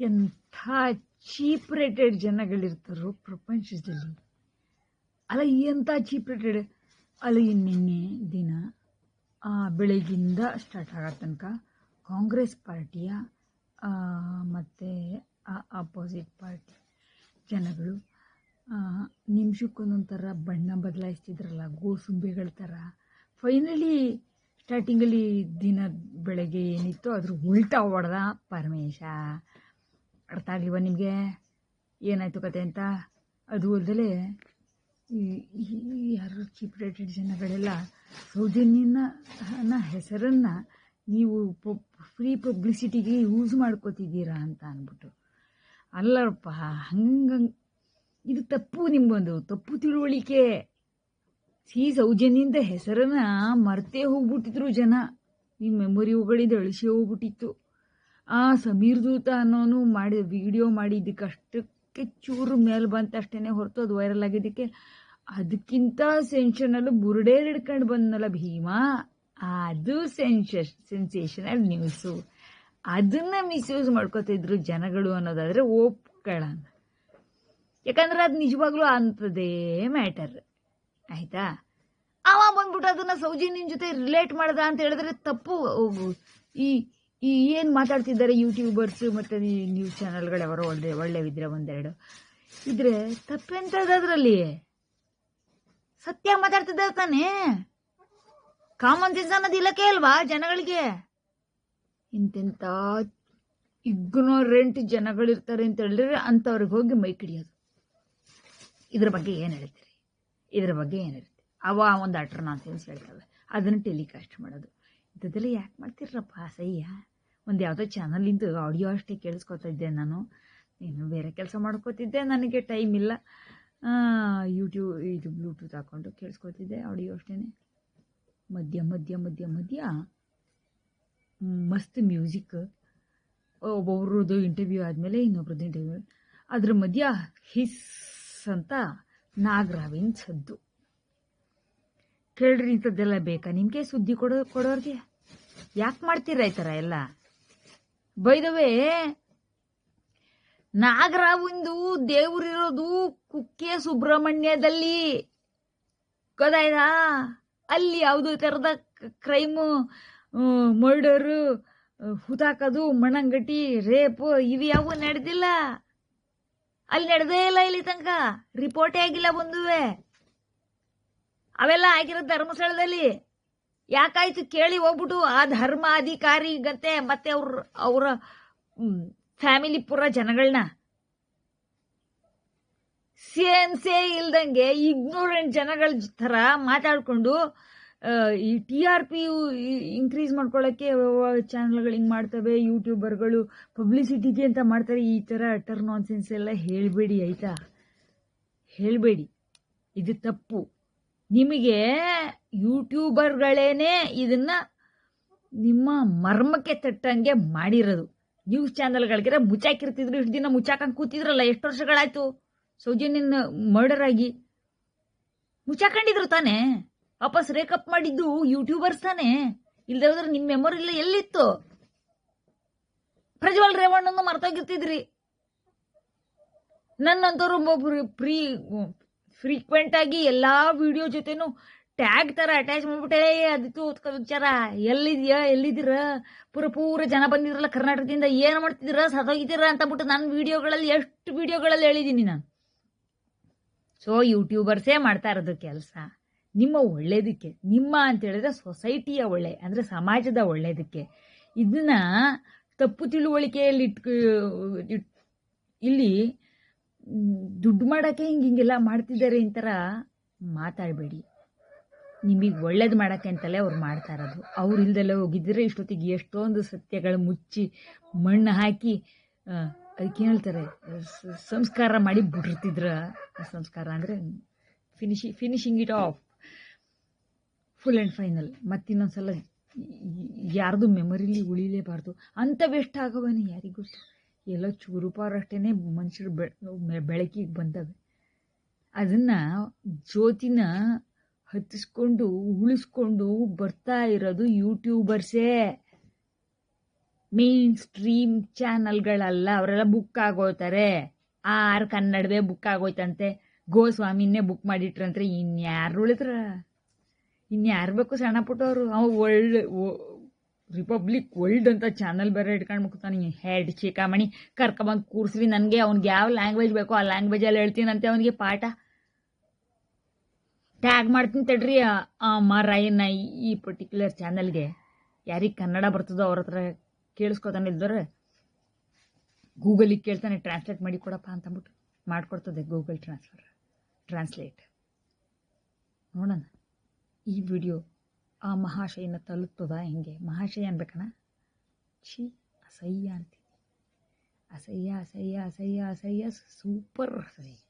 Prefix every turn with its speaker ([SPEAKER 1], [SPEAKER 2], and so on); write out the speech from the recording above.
[SPEAKER 1] ಎಂಥ cheap rated ಜನಗಳಿರ್ತಾರೋ ಪ್ರಪಂಚದಲ್ಲಿ. ಅಲ್ಲ, ಎಂಥ ಚೀಪ್ ರೇಟೆಡ್? ಅಲ್ಲ ನಿನ್ನೆ ದಿನ ಬೆಳಗಿಂದ ಸ್ಟಾರ್ಟ್ ಆಗೋ ತನಕ ಕಾಂಗ್ರೆಸ್ ಪಾರ್ಟಿಯ ಮತ್ತು ಅಪೋಸಿಟ್ ಪಾರ್ಟಿ ಜನಗಳು ನಿಮಿಷಕ್ಕೊಂದೊಂದು ಥರ ಬಣ್ಣ ಬದಲಾಯಿಸ್ತಿದ್ರಲ್ಲ, ಗೋಸುಂಬೆಗಳ ಥರ. ಫೈನಲಿ ಸ್ಟಾರ್ಟಿಂಗಲ್ಲಿ ದಿನ ಬೆಳಗ್ಗೆ ಏನಿತ್ತು ಅದ್ರ ಉಲ್ಟಾ ಹೊಡೆದ ಪರಮೇಶ. ಅರ್ಥ ಆಗಲಿವ ನಿಮಗೆ? ಏನಾಯಿತು ಕತೆ ಅಂತ? ಅದು ಅಲ್ಲದೆ ಯಾರು ಚೀಪ್ ರೇಟೆಡ್ ಜನಗಳೆಲ್ಲ ಸೌಜನ್ಯನ ಹೆಸರನ್ನು ನೀವು ಫ್ರೀ ಪಬ್ಲಿಸಿಟಿಗೆ ಯೂಸ್ ಮಾಡ್ಕೋತಿದ್ದೀರಾ ಅಂತ ಅಂದ್ಬಿಟ್ಟು. ಅಲ್ಲಪ್ಪ ಹಂಗಂಗೆ ಇದು ತಪ್ಪು ನಿಮ್ಮದು ತಪ್ಪು ತಿಳುವಳಿಕೆ. ಸಿ ಸೌಜನ್ಯದ ಹೆಸರನ್ನ ಮರ್ತೇ ಹೋಗ್ಬಿಟ್ಟಿದ್ರು ಜನ. ಈ ಮೆಮೊರಿಗಳಿಂದ ಅಳಿಸಿ ಹೋಗ್ಬಿಟ್ಟಿತ್ತು. ಆ ಸಮೀರ್ ದೂತ ಅನ್ನೋನು ಮಾಡಿ ವಿಡಿಯೋ ಮಾಡಿದ್ದಕ್ಕೆ ಅಷ್ಟಕ್ಕೆ ಚೂರು ಮೇಲೆ ಬಂತಷ್ಟೇ ಹೊರತು ಅದು ವೈರಲ್ ಆಗಿದ್ದಕ್ಕೆ ಅದಕ್ಕಿಂತ ಸೆನ್ಷನಲ್ಲು ಬುರುಡೇ ಹಿಡ್ಕೊಂಡು ಬಂದನಲ್ಲ ಭೀಮಾ. ಅದು ಸೆನ್ಸೇಷನ್ ಸೆನ್ಸೇಷನಲ್ ನ್ಯೂಸು ಅದನ್ನ ಮಿಸ್ಯೂಸ್ ಮಾಡ್ಕೋತಿದ್ರು ಜನಗಳು ಅನ್ನೋದಾದ್ರೆ ಒಪ್ಕೊಳ್ಳೋಣ ಯಾಕಂದ್ರೆ ಅದು ನಿಜವಾಗ್ಲೂ ಅಂಥದ್ದೇ ಮ್ಯಾಟರ್ ಆಯಿತಾ? ಅವ ಬಂದ್ಬಿಟ್ಟು ಅದನ್ನ ಸೌಜನ್ಯನ ಜೊತೆ ರಿಲೇಟ್ ಮಾಡ್ದ ಅಂತ ಹೇಳಿದ್ರೆ ತಪ್ಪು. ಈ ಈ ಏನು ಮಾತಾಡ್ತಿದ್ದಾರೆ ಯೂಟ್ಯೂಬರ್ಸ್ ಮತ್ತು ನ್ಯೂಸ್ ಚಾನಲ್ಗಳವರು ಒಳ್ಳೆ ಒಳ್ಳೆವಿದ್ರೆ ಒಂದೆರಡು. ಇದ್ರೆ ತಪ್ಪೆಂಥದ್ದು ಅದರಲ್ಲಿ ಸತ್ಯ ಮಾತಾಡ್ತಿದ್ದಾರೆ ತಾನೇ? ಕಾಮನ್ ಸೆನ್ಸ್ ಅನ್ನೋದು ಇಲ್ಲಕ್ಕೆ ಅಲ್ವಾ ಜನಗಳಿಗೆ? ಇಂತೆಂಥ ಇಗ್ನೋರೆಂಟ್ ಜನಗಳಿರ್ತಾರೆ ಅಂತ ಹೇಳಿದ್ರೆ ಅಂಥವ್ರಿಗೆ ಹೋಗಿ ಮೈ ಕಿಡಿಯೋದು. ಇದ್ರ ಬಗ್ಗೆ ಏನು ಹೇಳ್ತೀರಿ? ಇದ್ರ ಬಗ್ಗೆ ಏನು ಹೇಳ್ತೀರಿ? ಅವ ಒಂದು ಅಟ್ರ ನಾನ್ಸೆನ್ಸ್ ಹೇಳ್ತವೆ ಅದನ್ನು ಟೆಲಿಕಾಸ್ಟ್ ಮಾಡೋದು. ಇಂಥದ್ದೆಲ್ಲ ಯಾಕೆ ಮಾಡ್ತಿರಪ್ಪ ಅಸಹ್ಯ ಒಂದು ಯಾವುದೋ ಚಾನಲಿಂದ ಆಡಿಯೋ ಅಷ್ಟೇ ಕೇಳಿಸ್ಕೊತಾ ಇದ್ದೆ ನಾನು. ಇನ್ನು ಬೇರೆ ಕೆಲಸ ಮಾಡ್ಕೋತಿದ್ದೆ, ನನಗೆ ಟೈಮ್ ಇಲ್ಲ. ಯೂಟ್ಯೂಬ್ ಇದು ಬ್ಲೂಟೂತ್ ಹಾಕ್ಕೊಂಡು ಕೇಳಿಸ್ಕೊತಿದ್ದೆ ಆಡಿಯೋ ಅಷ್ಟೇ ಮಧ್ಯ ಮಧ್ಯ ಮಧ್ಯ ಮಧ್ಯ. ಮಸ್ತ್ ಮ್ಯೂಸಿಕ್ ಒಬ್ಬೊಬ್ರದ್ದು ಇಂಟರ್ವ್ಯೂ ಆದಮೇಲೆ ಇನ್ನೊಬ್ರದ್ದು ಇಂಟರ್ವ್ಯೂ ಅದ್ರ ಮಧ್ಯ ಹಿಸ್ ಅಂತ ನಾಗರಾವಿನ ಸದ್ದು. ಕೇಳ್ರಿ ಇಂಥದ್ದೆಲ್ಲ ಬೇಕಾ? ನಿಮಗೆ ಸುದ್ದಿ ಕೊಡೋ ಕೊಡೋರ್ಗೆ? ಯಾಕೆ ಮಾಡ್ತೀರ ಈ ಥರ ಎಲ್ಲ? ಬೈದವೇ ನಾಗರಾವಿಂದು ದೇವ್ರಿರೋದು ಕುಕ್ಕೆ ಸುಬ್ರಹ್ಮಣ್ಯದಲ್ಲಿ. ಗೊತ್ತಾಯ್ತಾ? ಅಲ್ಲಿ ಯಾವುದೋ ಥರದ ಕ್ರೈಮು ಮರ್ಡರು ಹುತಾಕೋದು ಮಣ್ಣಂಗಟಿ ರೇಪು ಇವು ಯಾವ ನಡೆದಿಲ್ಲ. ಅಲ್ಲಿ ನಡೆದೇ ಇಲ್ಲ ಇಲ್ಲಿ ತನಕ. ರಿಪೋರ್ಟೇ ಆಗಿಲ್ಲ ಬಂದುವೆ. ಅವೆಲ್ಲ ಆಗಿರೋ ಧರ್ಮಸ್ಥಳದಲ್ಲಿ. ಯಾಕಾಯ್ತು ಕೇಳಿ ಹೋಗ್ಬಿಟ್ಟು ಆ ಧರ್ಮ ಅಧಿಕಾರಿ ಗತೆ ಮತ್ತೆ ಅವ್ರ, ಅವರ ಫ್ಯಾಮಿಲಿ ಪೂರ ಜನಗಳನ್ನ ಸೇನ್ಸೇ ಇಲ್ದಂಗೆ ಇಗ್ನೋರೆಂಟ್ ಜನಗಳ ಥರ ಮಾತಾಡ್ಕೊಂಡು ಈ ಟಿ ಆರ್ ಪಿ ಇನ್ಕ್ರೀಸ್ ಮಾಡ್ಕೊಳ್ಳೋಕ್ಕೆ ಚಾನಲ್ಗಳು ಹಿಂಗೆ ಮಾಡ್ತವೆ ಯೂಟ್ಯೂಬರ್ಗಳು ಪಬ್ಲಿಸಿಟಿಗೆ ಅಂತ ಮಾಡ್ತಾರೆ, ಈ ಥರ ಟರ್ನ್ ನಾನ್ಸೆನ್ಸ್ ಎಲ್ಲ ಹೇಳಬೇಡಿ ಆಯಿತಾ? ಹೇಳಬೇಡಿ. ಇದು ತಪ್ಪು. ನಿಮಗೆ ಯೂಟ್ಯೂಬರ್ಗಳೇನೆ ಇದನ್ನ ನಿಮ್ಮ ಮರ್ಮಕ್ಕೆ ತಟ್ಟಂಗೆ ಮಾಡಿರೋದು. ನ್ಯೂಸ್ ಚಾನೆಲ್ಗಳಿಗೆ ಮುಚ್ಚಾಕಿರ್ತಿದ್ರು, ಇಷ್ಟು ದಿನ ಮುಚ್ಚಾಕಂಗೆ ಕೂತಿದ್ರಲ್ಲ, ಎಷ್ಟು ವರ್ಷಗಳಾಯ್ತು? ಸೌಜನ್ಯನ ಮರ್ಡರ್ ಆಗಿ. ಮುಚ್ಚಾಕೊಂಡಿದ್ರು ತಾನೇ? ವಾಪಸ್ ರೇಕಪ್ ಮಾಡಿದ್ದು ಯೂಟ್ಯೂಬರ್ಸ್ ತಾನೇ? ಇಲ್ದೇ ಹೋದ್ರೆ ನಿಮ್ಮ ಮೆಮೊರಿ ಇಲ್ಲ ಎಲ್ಲಿತ್ತು? ಪ್ರಜ್ವಲ್ ರೇವಣ್ಣನ ಮರ್ತೋಗಿರ್ತಿದ್ರಿ. ನನ್ನಂತವ್ರು ಒಬ್ಬೊಬ್ರು ಫ್ರೀ ಫ್ರೀಕ್ವೆಂಟ್ ಆಗಿ ಎಲ್ಲಾ ವಿಡಿಯೋ ಜೊತೆನೂ ಟ್ಯಾಗ್ ತರ ಅಟ್ಯಾಚ್ ಮಾಡ್ಬಿಟ್ಟೆ ಅದಿತ್ತು ವಿಚಾರ, ಎಲ್ಲಿದ್ಯಾ, ಎಲ್ಲಿದ್ದೀರ? ಪೂರ ಪೂರ ಜನ ಬಂದಿದ್ರಲ್ಲ ಕರ್ನಾಟಕದಿಂದ, ಏನು ಮಾಡ್ತಿದ್ದೀರ ಸದೋಗಿದ್ದೀರ ಅಂತ ಬಿಟ್ಟು ನನ್ನ ವಿಡಿಯೋಗಳಲ್ಲಿ ಎಷ್ಟು ವಿಡಿಯೋಗಳಲ್ಲಿ ಹೇಳಿದ್ದೀನಿ ನಾನು. ಸೊ ಯೂಟ್ಯೂಬರ್ಸೇ ಮಾಡ್ತಾ ಇರೋದು ಕೆಲಸ. ನಿಮ್ಮ ಒಳ್ಳೇದಕ್ಕೆ, ನಿಮ್ಮ ಅಂತ ಹೇಳಿದ್ರೆ ಸೊಸೈಟಿಯ ಒಳ್ಳೆ, ಅಂದರೆ ಸಮಾಜದ ಒಳ್ಳೇದಕ್ಕೆ. ಇದನ್ನ ತಪ್ಪು ತಿಳುವಳಿಕೆಯಲ್ಲಿ ಇಟ್- ಇಲ್ಲಿ ದುಡ್ಡು ಮಾಡೋಕ್ಕೆ ಹಿಂಗೆ ಹಿಂಗೆಲ್ಲ ಮಾಡ್ತಿದ್ದಾರೆ ಅಂತಾರ ಮಾತಾಡಬೇಡಿ. ನಿಮಗೆ ಒಳ್ಳೇದು ಮಾಡಕ್ಕೆ ಅಂತಲೇ ಅವ್ರು ಮಾಡ್ತಾ ಇರೋದು. ಅವ್ರು ಇಲ್ದಲ್ಲ ಹೋಗಿದ್ರೆ ಇಷ್ಟೊತ್ತಿಗೆ ಎಷ್ಟೊಂದು ಸತ್ಯಗಳು ಮುಚ್ಚಿ ಮಣ್ಣು ಹಾಕಿ ಅದಕ್ಕೆ ಹೇಳ್ತಾರೆ ಸಂಸ್ಕಾರ ಮಾಡಿ ಬಿಟ್ಟಿರ್ತಿದ್ರ ಸಂಸ್ಕಾರ ಅಂದರೆ finish finishing it off full and final ಮತ್ತಿನ್ನೊಂದ್ಸಲ ಯಾರ್ದು ಮೆಮೊರಿಲಿ ಉಳಿಲೇಬಾರ್ದು. ಅಂಥ ವೆಸ್ಟ್ ಆಗವನೇ ಯಾರಿಗೂ ಎಲ್ಲೋ ಚೂರುಪಾರಷ್ಟೇ ಮನುಷ್ಯರು ಬೆ ಬೆಳಕಿಗೆ ಬಂದವೆ. ಅದನ್ನು ಜ್ಯೋತಿನ ಹತ್ತಿಸ್ಕೊಂಡು, ಉಳಿಸ್ಕೊಂಡು ಬರ್ತಾ ಇರೋದು ಯೂಟ್ಯೂಬರ್ಸೇ. ಮೇನ್ ಸ್ಟ್ರೀಮ್ ಚಾನಲ್ಗಳಲ್ಲ, ಅವರೆಲ್ಲ ಬುಕ್ ಆಗೋಯ್ತಾರೆ. ಆರ್ ಕನ್ನಡವೇ ಬುಕ್ ಆಗೋಯ್ತಂತೆ. ಗೋಸ್ವಾಮಿನೇ ಬುಕ್ ಮಾಡಿಟ್ರಂದ್ರೆ ಇನ್ಯಾರು ಉಳಿದ್ರ? ಇನ್ಯಾರು ಬೇಕು ಸಣ್ಣ ಪುಟ್ಟವರು ಅವು ಒಳ್ಳೆ ರಿಪಬ್ಲಿಕ್ ವರ್ಲ್ಡ್ ಅಂತ ಚಾನಲ್ ಬೇರೆ ಇಟ್ಕೊಂಡು ಮುಗ್ತಾನೆ ಹೆಡ್ ಚಿಕಾಮಣಿ, ಕರ್ಕೊಂಬಂದು ಕೂರಿಸ್ವಿ. ನನಗೆ ಅವ್ನಿಗೆ ಯಾವ ಲ್ಯಾಂಗ್ವೇಜ್ ಬೇಕೋ ಆ ಲ್ಯಾಂಗ್ವೇಜಲ್ಲಿ ಹೇಳ್ತೀನಂತೆ ಅವನಿಗೆ ಪಾಠ. ಟ್ಯಾಗ್ ಮಾಡ್ತೀನಿ ತಡ್ರಿ ಮಾರಾಯನ್ನ ಈ ಪರ್ಟಿಕ್ಯುಲರ್ ಚಾನಲ್ಗೆ ಯಾರಿಗೆ ಕನ್ನಡ ಬರ್ತದೋ ಅವ್ರ ಹತ್ರ ಕೇಳಿಸ್ಕೊತಾನೆ ಇದ್ದವ್ರೆ ಗೂಗಲಿಗೆ ಕೇಳ್ತಾನೆ ಟ್ರಾನ್ಸ್ಲೇಟ್ ಮಾಡಿ ಕೊಡಪ್ಪ ಅಂತಂದ್ಬಿಟ್ಟು ಮಾಡಿಕೊಡ್ತದೆ ಗೂಗಲ್ ಟ್ರಾನ್ಸ್ಫರ್ ಟ್ರಾನ್ಸ್ಲೇಟ್ ನೋಡೋಣ. ಈ ವಿಡಿಯೋ ಆ ಮಹಾಶಯನ ತಲುಪ್ತದ ಹೆಂಗೆ? ಮಹಾಶಯ ಅನ್ಬೇಕಣ? ಛೀ, ಅಸಹ್ಯ ಅಂತೀನಿ. ಅಸಹ್ಯ ಅಸಹ್ಯ ಅಸಹ್ಯ ಅಸಹ್ಯ, ಸೂಪರ್ ಅಸಹ್ಯ.